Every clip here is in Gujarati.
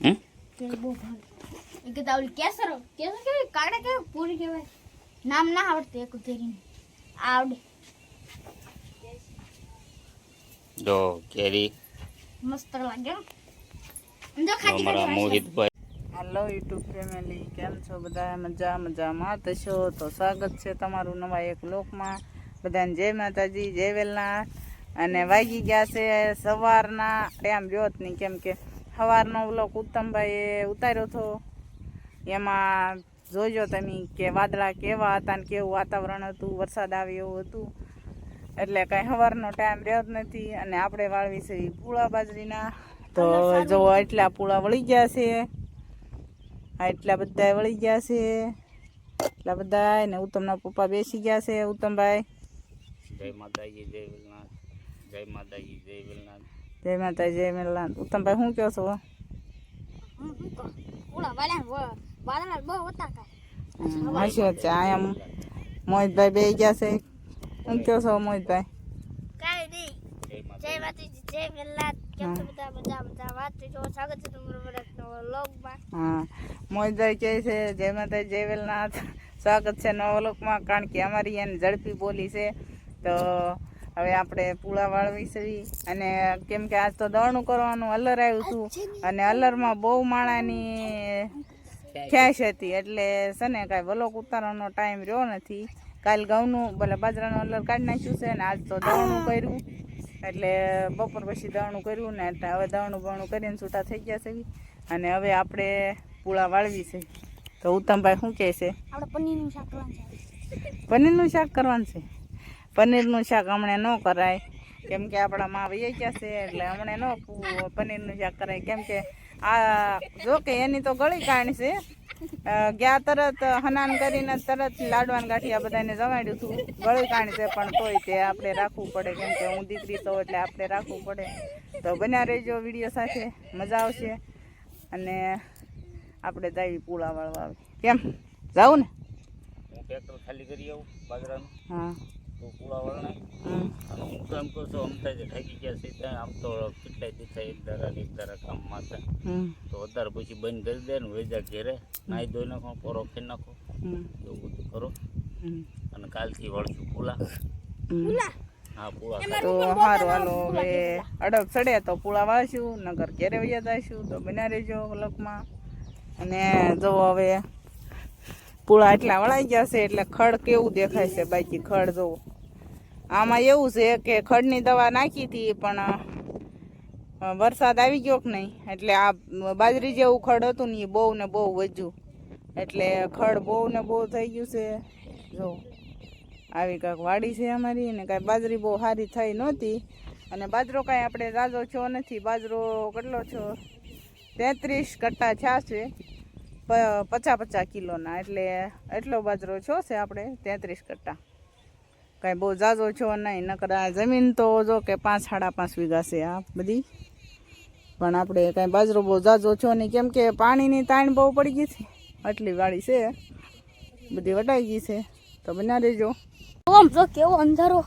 હમ? કેરી બહુ ભાવે. એ કે તાવડી કેસર કેસર કેવી કાકડા કેવી પૂરી કહેવાય નામ ના આવડતું એક કેરીનું આવડે. જો કેરી. મસ્ત લાગે જો ખાટી અમારા મોહિતભાઈ. હેલો યુટ્યુબ ફેમિલી કેમ છો બધા? મજા મજામાં. થશો તો સ્વાગત છે તમારું નવા એક લોકમાં. બધાને જય માતાજી જય વેલનાથ. અને વાગી ગયા છે સવારના. ટાઈમ જોતની નહીં કેમ કે સવારનો વ્લોગ ઉત્તમભાઈએ ઉતાર્યો હતો. એમાં જોજો તમે કે વાદળા કેવા હતા ને કેવું વાતાવરણ હતું વરસાદ આવે એવું હતું. એટલે કાંઈ સવારનો ટાઈમ રહ્યો જ નથી અને આપણે વાળવી છે પૂળા બાજરીના. તો જો એટલા પૂળા વળી ગયા છે. આ એટલા બધા વળી ગયા છે. એટલા બધા ને ઉત્તમના પપ્પા બેસી ગયા છે ઉત્તમભાઈ. જય માતાજી જય વેલનાથ. જય માતાજી જય વેલનાથ. જય માતા જય મેલા ઉત્તમભાઈ શું કહો છો હાશી છે આ એમ મોહિતભાઈ બે ગયા છે શું કહો છો મોહિતભાઈ જય માતાજી જય વેલનાથ કેમ છો બધા બધા બધા વાત જો સ્વાગત છે તમારું બધા હા મોહિતભાઈ કહે છે જય માતા જય વેલનાથ સ્વાગત છે નવા લોકમાં કારણ કે અમારી એને ઝડપી બોલી છે તો હવે આપણે પૂળા વાળવી છે અને કેમ કે આજ તો દળનું કરવાનું અલર આવ્યું હતું અને અલરમાં બહુ માણાની ખેંચ હતી. એટલે છે ને કાંઈ વલોક ઉતારવાનો ટાઈમ રહ્યો નથી. કાલ ઘઉંનું ભલે બાજરાનું અલર કાઢી નાખ્યું છે ને આજ તો દળનું કર્યું. એટલે બપોર પછી દળનું કર્યું ને એટલે હવે દળનું બળનું કરીને છૂટા થઈ ગયા છે. અને હવે આપણે પૂળા વાળવી છે તો ઉત્તમભાઈ શું કહે છે? આપણે પનીરનું શાક કરવાનું છે. પનીરનું શાક કરવાનું છે? પનીરનું શાક હમણાં ન કરાય. કેમ કે આપણા માં વહી ગયા છે એટલે હમણાં ન પનીરનું શાક કરાય. કેમ કે આ જો કે એની તો ગળી કાણ છે. ગયા તરત હનાન કરીને તરત લાડવાન ગાંઠિયા બધાને જમાડ્યું હતું. ગળી કાણ છે પણ તોય તે આપણે રાખવું પડે. કેમ કે હું દીકરી તો એટલે આપણે રાખવું પડે. તો બન્યા રહેજો વીડિયો સાથે. મજા આવશે. અને આપણે દાવી પૂળા વાળવા આવે. કેમ? જાઉં ને? હું ટ્રેક્ટર ખાલી કરી આવું બાજરાનું. હા. એમ કહું છું અમથા જે થાકી ગયા છે ત્યાં આમ તો કેટલાય દીથા એક ધારા એક ધારા કામમાં હતા. તો વધારે પછી બંધ કરી દે ને વેજા ઘેરે નાહી ધોઈ નાખો પોરો નાખો. એવું બધું કરો. અને કાલથી વળશું પૂળા હમ. હા પૂળા તો સારું હાલો હવે અડગ ચડે તો પૂળા વાળશું નગર ઘેરે વૈયા જઈશું તો બના રહેજો વ્લોગમાં અને જો હવે પૂળા એટલા વળાઈ ગયા છે એટલે ખડ કેવું દેખાય છે બાકી ખડ જોવો આમાં એવું છે કે ખડની દવા નાખી હતી, પણ વરસાદ આવી ગયો કે નહીં? એટલે આ બાજરી જેવું ખડ હતું ને એ બહુ ને બહુ વધ્યું. એટલે ખડ બહુ ને બહુ થઈ ગયું છે. જો, આવી કાંઈક વાડી છે અમારી અને કાંઈ બાજરી બહુ સારી થઈ નહોતી. અને બાજરો કાંઈ આપણે રાજો છો નથી. બાજરો કેટલો છો? તેત્રીસ કટ્ટા છા છે. પ- પચાસ પચાસ કિલોના. એટલે એટલો બાજરો છો છે આપણે? તેત્રીસ કટ્ટા. કાંઈ બહુ જાજો છો નહીં નકર આ જમીન તો જો કે પાંચ સાડા પાંચ વીઘા છે આ બધી. પણ આપણે કાંઈ બાજરો બહુ જાજો છો નહીં કેમ કે પાણીની તાણ બહુ પડી ગઈ છે. આટલી વાળી છે બધી વટાઈ ગઈ છે. તો બના દેજો આમ જો કેવો અંધારો.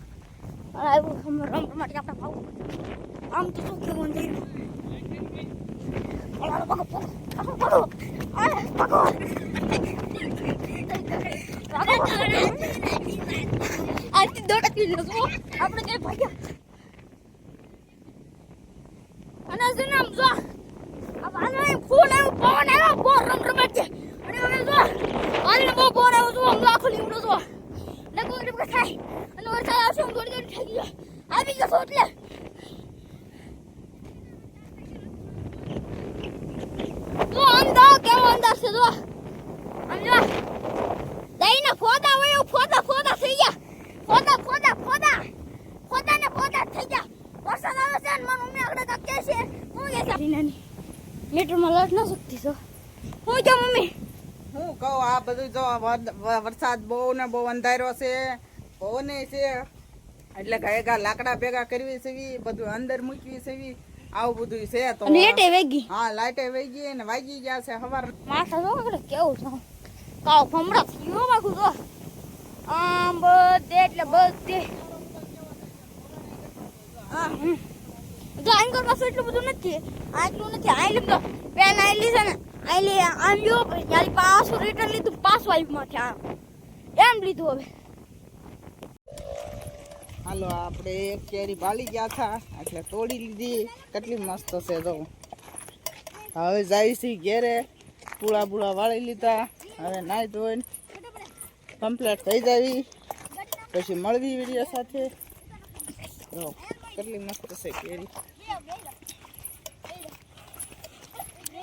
આવ્યો આપણે ભાવ. આમ તો કેવો અંધારો. પકડો, પકડો, પકડો, દોડતી છો આપણે કે ભાગ્યા? અને છે આમ જો? આ એમ ફૂલ આવ્યું પવન આવ્યો બહુ રમ રમ છે. અને હવે જો વાદળા બહુ બોર આવ્યો જો આમ આખો લીમડો ને લગો લગો થાય અને વરસાદ આવશે હું થોડી થોડી થઈ ગયો. આવી ગયો છો એટલે. જો અંદા કેવો અંદાજ છે જો. આમ જો દહીંના ફોદા હોય એવું ફોદા ફોદા થઈ ગયા ફોદા ફોદા ફોદા ફોદા ને ફોદા થઈ ગયા વરસાદ આવે છે ને મારી મમ્મી આગળ તક કે છે. હું કે સારી નાની. મીટરમાં લટ ન શકતી છો હું કે મમ્મી. હું કહું આ બધું જો વરસાદ બહુ ને બહુ અંધારો છે. પવને છે. એટલે ભેગા લાકડા ભેગા કરવી છે બધું અંદર મૂકવી છે આવું બધું છે તો લાઈટે વેગી. હા લાઈટે વેગી ને વાગી ગયા છે હવાર. માથા જો આગળ કેવું છે કાવ ફમડા થયો માખું જો. આમ બધે એટલે બધે. આ તો પાછું એટલું બધું નથી. આ એટલું નથી આઈ લીધો પેન આઈ લીધા ને. આઈ લે આમ લ્યો ત્યારે પાછું રિટર્ન લીધું, પાછું આવ્યું માથે આમ એમ લીધું હવે. હાલો, આપણે એક કેરી બાળી ગયા હતા. એટલે તોડી લીધી. કેટલી મસ્ત છે તો હવે જઈશી ઘેરે. પૂળા બુળા વાળી લીધા. હવે નાઈ ધોઈને કમ્પ્લીટ થઈ જાવી. પછી મળવી વીડિયો સાથે. કેટલી મસ્ત છે કેરી.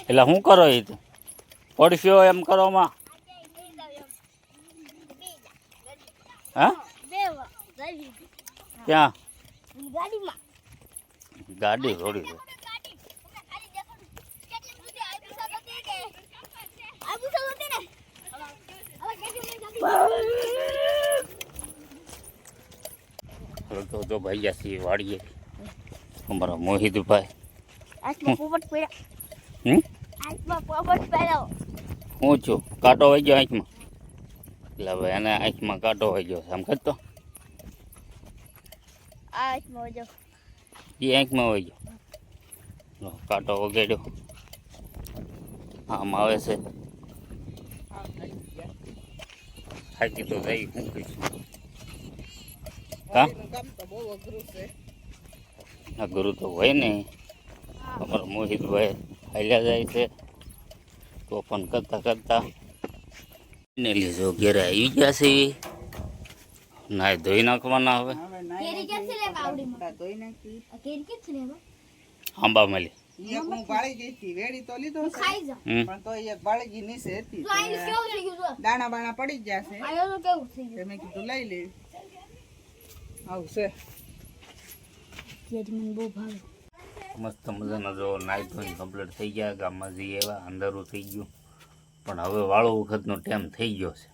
એટલે શું કરો એ તો? પડશ્યો એમ કરવામાં? હા? ક્યાં? ગાડી થોડી છે. તો તો ભાઈ છીએ વાડીએ અમારા મોહિતભાઈ. હું છું? કાંટો વાઈ ગયો આંખમાં? એટલે હવે એને આંખમાં કાંટો વાઈ ગયો. આમ કરતો આંખમાં જો એ આંખમાં વાઈ ગયો. કાંટો વગાડ્યો. આમ આવે છે. થાકી તો થઈ હું કહીશું કામ તો બહુ અઘરું તો હોય ને. અમારા મોહિતભાઈ હાલ્યા જાય છે. તો પણ કરતા કરતા ને લીધો ઘેરે આવી ગયા છે. નાય ધોઈ નાખવાના હવે? આંબા મળી. દાણા બાણા પડી ગયા છે. આયો તો કેવું થઈ એટલે મેં કીધું લઈ લેવી આવું છે મને બહુ ભાવે. મસ્ત મજાના જો નાઈ ધોઈને કમ્પ્લીટ થઈ ગયા ગામમાં જઈએ એવા અંધારું થઈ ગયું. પણ હવે વાળો વખતનો ટાઈમ થઈ ગયો છે.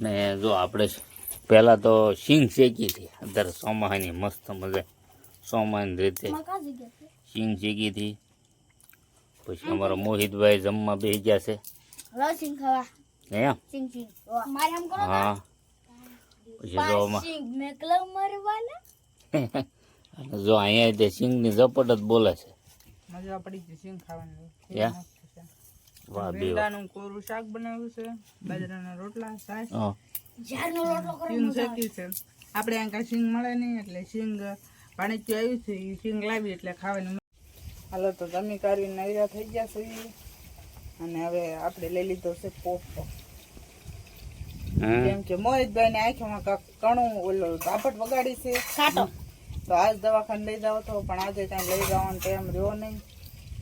ને જો આપણે પહેલાં તો સિંગ શેકી હતી. અત્યારે સોમાહાની મસ્ત મજા. સોમાની રીતે સિંગ શેકી હતી. પછી અમારા મોહિતભાઈ જમવા બેસી ગયા છે. હા? સિંગ ખાવા હે સિંગ સિંગ મારે આમ કરો હા પછી જો અહીંયા તે સિંગની ઝપટ જ બોલે છે. મજા પડી ગઈ સિંગ ખાવાની. વાહ બે ભીંડાનું કોરું શાક બનાવ્યું છે. બાજરાના રોટલા છાશ. હા. રોટલો કરો છે. આપણે અહીં કાંઈ સિંગ મળે નહીં એટલે સિંગ પાણી આવ્યું છે એ સિંગ લાવી એટલે ખાવાની હાલો તો તમે કાઢીને નૈરા થઈ ગયા છો ઈ. અને હવે આપણે લઈ લીધો છે હમ કેમ કે મોહિતભાઈ ને આંખોમાં કાંક કણું ઓલો કાપટ વગાડી છે. કાટો તો આજ દવાખાને લઈ જાવ તો પણ આજે કાંઈ લઈ જવાનો ટાઈમ રહ્યો નહીં.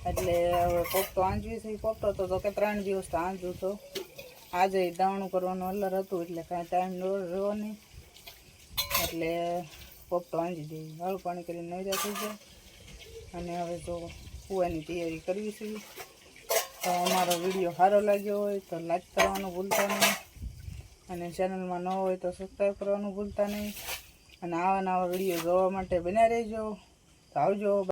એટલે હવે પોપટો આંજવી છે પોપટો તો તો કે ત્રણ દિવસ તો આંજવું તો આજે દાવણું કરવાનું અલર હતું એટલે કાંઈ ટાઈમ રહ્યો નહીં. એટલે પોપટો આંજી દઈએ હળું પાણી કરીને નવરા થઈ જાય. અને હવે તો કૂવાની તૈયારી કરવી છે. તો અમારો વીડિયો સારો લાગ્યો હોય તો લાઈક કરવાનું ભૂલતા નહીં. અને ચેનલમાં ન હોય તો સબસ્ક્રાઈબ કરવાનું ભૂલતા નહીં. અને આવા નવા વીડિયો જોવા માટે બન્યા રહેજો. તો આવજો.